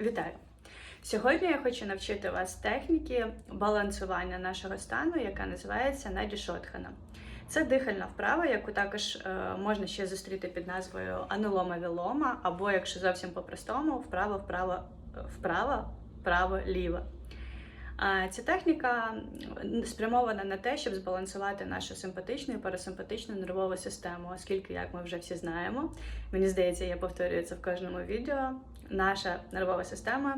Вітаю! Сьогодні я хочу навчити вас техніки балансування нашого стану, яка називається Надішотхана. Це дихальна вправа, яку також е, можна ще зустріти під назвою анулома вілома, або, якщо зовсім по-простому, вправо, вправо, вправо, право, ліво. А Ця техніка спрямована на те, щоб збалансувати нашу симпатичну і парасимпатичну нервову систему, оскільки, як ми вже всі знаємо, мені здається, я повторюю це в кожному відео. Наша нервова система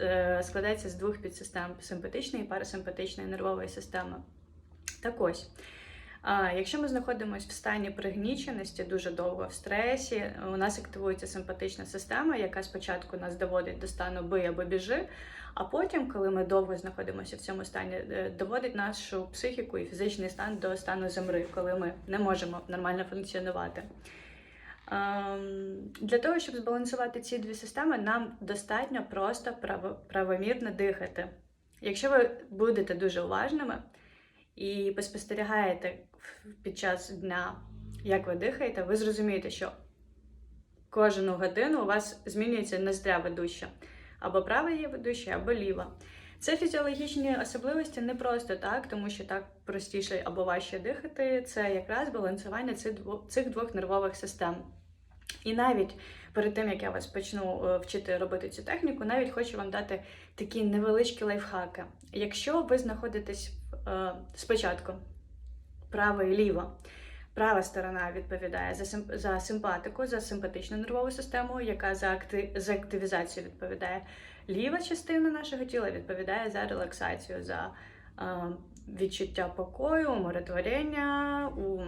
е, складається з двох підсистем симпатичної і парасимпатичної нервової системи. Так ось. Якщо ми знаходимося в стані пригніченості дуже довго в стресі, у нас активується симпатична система, яка спочатку нас доводить до стану бий або біжи, а потім, коли ми довго знаходимося в цьому стані, е, доводить нашу психіку і фізичний стан до стану земри, коли ми не можемо нормально функціонувати. Ем, Для того, щоб збалансувати ці дві системи, нам достатньо просто право- правомірно дихати. Якщо ви будете дуже уважними і поспостерігаєте під час дня, як ви дихаєте, ви зрозумієте, що кожну годину у вас змінюється ноздря ведуща. Або права є ведуща, або ліва. Це фізіологічні особливості не просто так, тому що так простіше або важче дихати. Це якраз балансування цих двох, нервових систем. І навіть перед тим, як я вас почну е, вчити робити цю техніку, навіть хочу вам дати такі невеличкі лайфхаки. Якщо ви знаходитесь спочатку право і ліво, права сторона відповідає за, сим, за симпатику, за симпатичну нервову систему, яка за активізацію відповідає. Ліва частина нашого тіла відповідає за релаксацію, за е, відчуття покою, умиротворення, у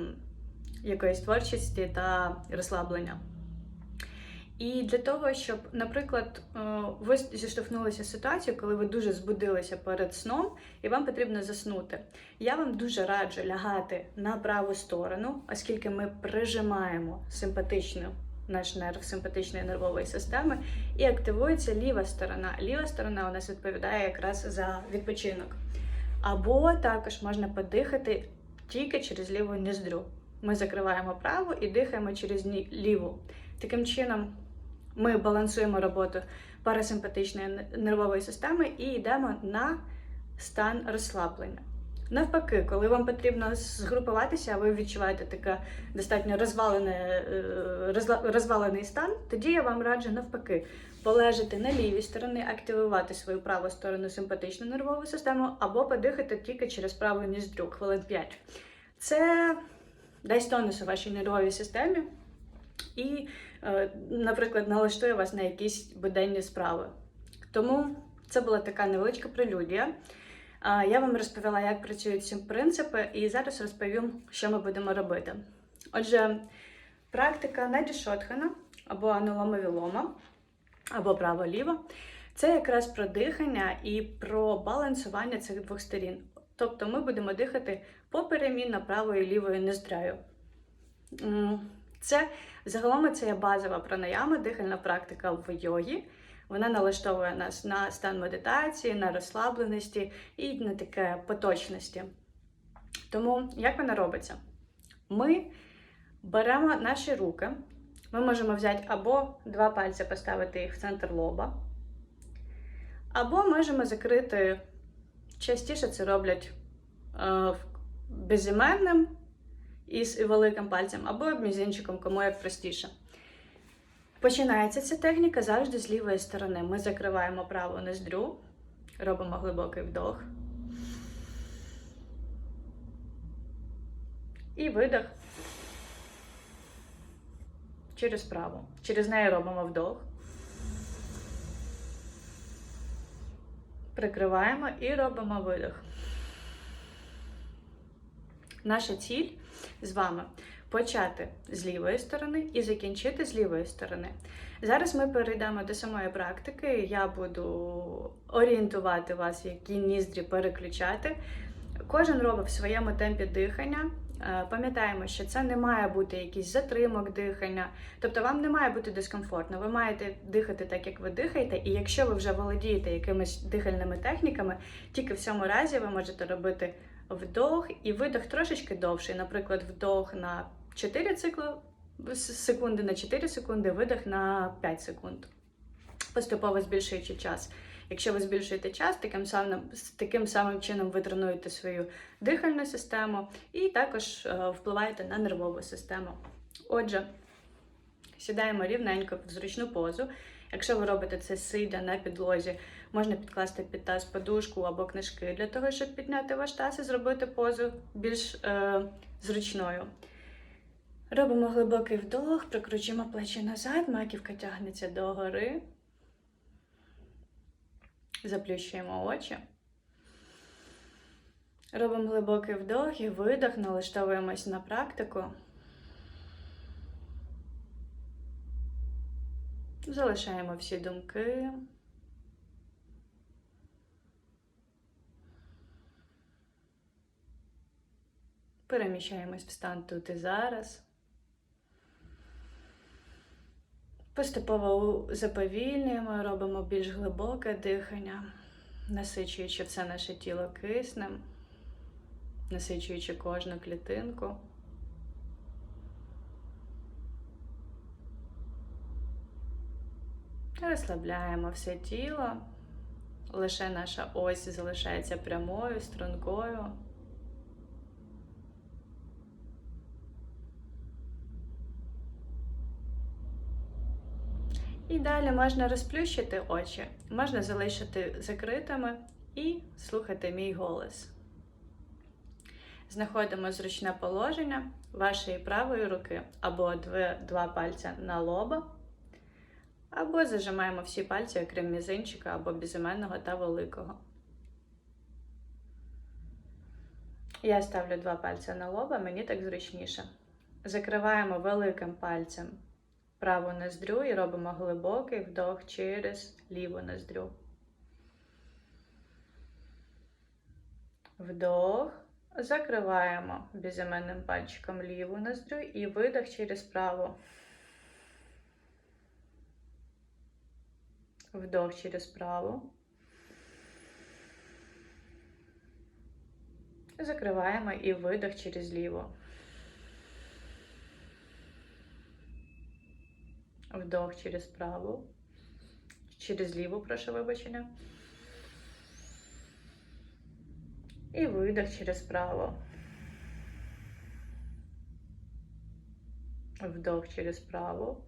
якоїсь творчості та розслаблення. І для того, щоб, наприклад, е, ви зіштовхнулися з ситуацією, коли ви дуже збудилися перед сном і вам потрібно заснути. Я вам дуже раджу лягати на праву сторону, оскільки ми прижимаємо симпатичну наш нерв симпатичної нервової системи, і активується ліва сторона. Ліва сторона у нас відповідає якраз за відпочинок. Або також можна подихати тільки через ліву ніздрю. Ми закриваємо праву і дихаємо через ліву. Таким чином, ми балансуємо роботу парасимпатичної нервової системи і йдемо на стан розслаблення. Навпаки, коли вам потрібно згрупуватися, а ви відчуваєте таке достатньо розвалене, е, розвалений стан, тоді я вам раджу навпаки полежати на лівій стороні, активувати свою праву сторону симпатичну нервову систему, або подихати тільки через праву ніздрю хвилин 5. Це дасть тонус у вашій нервовій системі і, наприклад, налаштує вас на якісь буденні справи. Тому це була така невеличка прелюдія. Я вам розповіла, як працюють ці принципи, і зараз розповім, що ми будемо робити. Отже, практика Наді Шотхана або анулома вілома, або право-ліво це якраз про дихання і про балансування цих двох сторін. Тобто ми будемо дихати поперемінно правою і лівою ноздряю. Це загалом це є базова пранаяма, дихальна практика в йогі. Вона налаштовує нас на стан медитації, на розслабленості і на таке поточності. Тому як вона робиться? Ми беремо наші руки, ми можемо взяти або два пальці поставити їх в центр лоба, або можемо закрити, частіше це роблять е, безіменним із великим пальцем, або мізинчиком, кому як простіше. Починається ця техніка завжди з лівої сторони. Ми закриваємо праву ноздрю, робимо глибокий вдох. І видох через праву. Через неї робимо вдох. Прикриваємо і робимо видох. Наша ціль з вами почати з лівої сторони і закінчити з лівої сторони. Зараз ми перейдемо до самої практики. Я буду орієнтувати вас, які ніздрі переключати. Кожен робить в своєму темпі дихання. Е, Пам'ятаємо, що це не має бути якийсь затримок дихання, тобто вам не має бути дискомфортно. Ви маєте дихати так, як ви дихаєте, і якщо ви вже володієте якимись дихальними техніками, тільки в цьому разі ви можете робити вдох і видох трошечки довший. Наприклад, вдох на 4 цикли секунди на 4 секунди, видох на 5 секунд. поступово збільшуючи час. Якщо ви збільшуєте час, таким самим таким самим чином ви тренуєте свою дихальну систему і також е, впливаєте на нервову систему. Отже, сідаємо рівненько в зручну позу. Якщо ви робите це сидя на підлозі, можна підкласти під таз подушку або книжки для того, щоб підняти ваш таз і зробити позу більш е, зручною. Робимо глибокий вдох, прикручуємо плечі назад, маківка тягнеться догори. Заплющуємо очі. Робимо глибокий вдох і видох, налаштовуємось на практику. Залишаємо всі думки. Переміщаємось в стан тут і зараз. Поступово заповільнюємо, робимо більш глибоке дихання, насичуючи все наше тіло киснем, насичуючи кожну клітинку. Розслабляємо все тіло, лише наша ось залишається прямою, стрункою. І далі можна розплющити очі, можна залишити закритими і слухати мій голос. Знаходимо зручне положення вашої правої руки або два пальця на лоба, або зажимаємо всі пальці, окрім мізинчика або безіменного та великого. Я ставлю два пальці на лоба, мені так зручніше. Закриваємо великим пальцем праву ноздрю і робимо глибокий вдох через ліву ноздрю. Вдох. Закриваємо безіменним пальчиком ліву ноздрю і видох через праву. Вдох через праву. Закриваємо і видох через ліву. Вдох через праву. Через ліву, прошу вибачення. І видох через право. Вдох через право.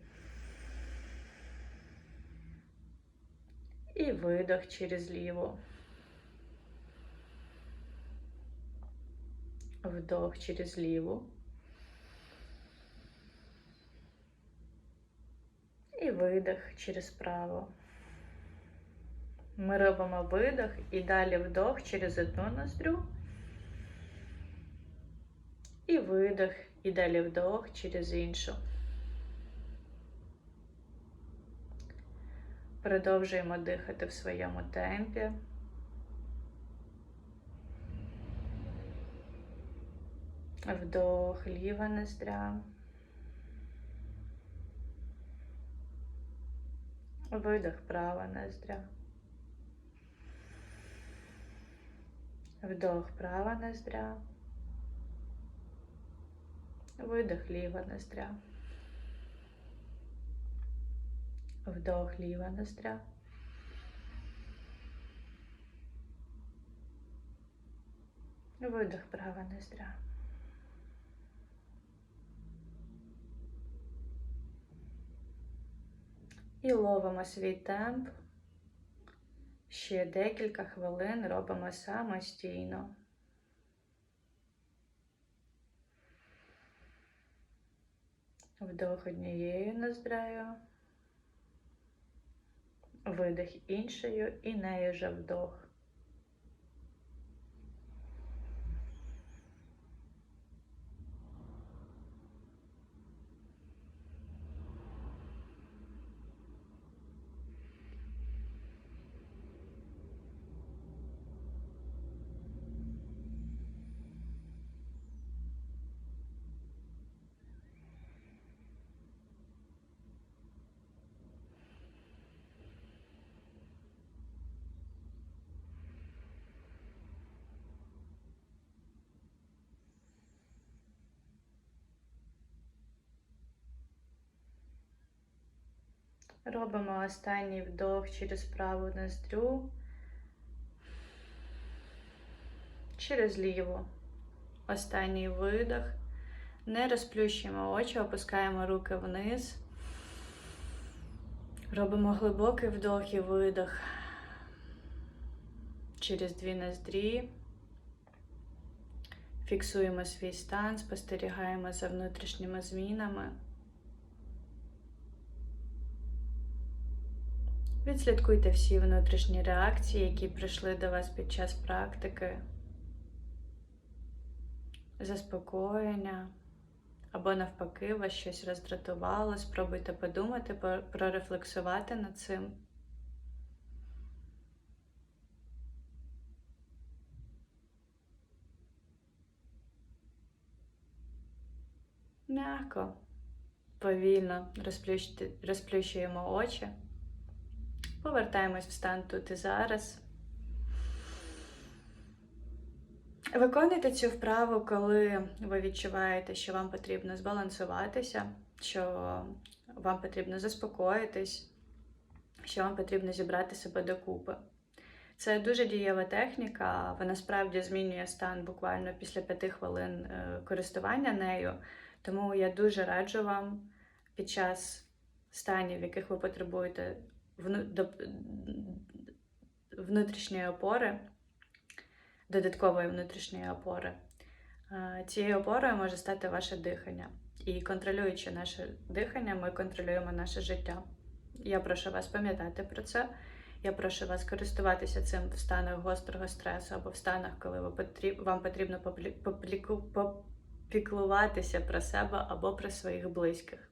І видох через ліву. Вдох через ліву. І видих через право. Ми робимо видох і далі вдох через одну ноздрю. І видох, і далі вдох через іншу. Продовжуємо дихати в своєму темпі. Вдох, ліва ноздря. Видох права ноздря. Вдох права ноздря. Видох ліва ноздря. Вдох ліва ноздря. Видох права ноздря. І ловимо свій темп. Ще декілька хвилин робимо самостійно. Вдох однією ноздрею, видих іншою і нею же вдох. Робимо останній вдох через праву ноздрю, через ліву. Останній видох. Не розплющуємо очі, опускаємо руки вниз. Робимо глибокий вдох і видох через дві ноздрі. Фіксуємо свій стан, спостерігаємо за внутрішніми змінами. Відслідкуйте всі внутрішні реакції, які прийшли до вас під час практики, заспокоєння або навпаки вас щось роздратувало. Спробуйте подумати, прорефлексувати над цим. М'яко, повільно розплющуємо очі. Повертаємось в стан тут і зараз. Виконуйте цю вправу, коли ви відчуваєте, що вам потрібно збалансуватися, що вам потрібно заспокоїтись, що вам потрібно зібрати себе докупи. Це дуже дієва техніка, вона справді змінює стан буквально після п'яти хвилин е, користування нею. Тому я дуже раджу вам під час станів, в яких ви потребуєте внутрішньої опори, додаткової внутрішньої опори. Цією опорою може стати ваше дихання. І контролюючи наше дихання, ми контролюємо наше життя. Я прошу вас пам'ятати про це. Я прошу вас користуватися цим в станах гострого стресу або в станах, коли ви потріб... вам потрібно поплі... попліку... про себе або про своїх близьких.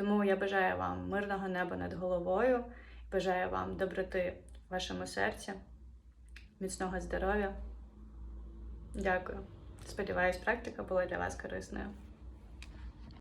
Тому я бажаю вам мирного неба над головою, бажаю вам доброти в вашому серці, міцного здоров'я. Дякую. Сподіваюсь, практика була для вас корисною.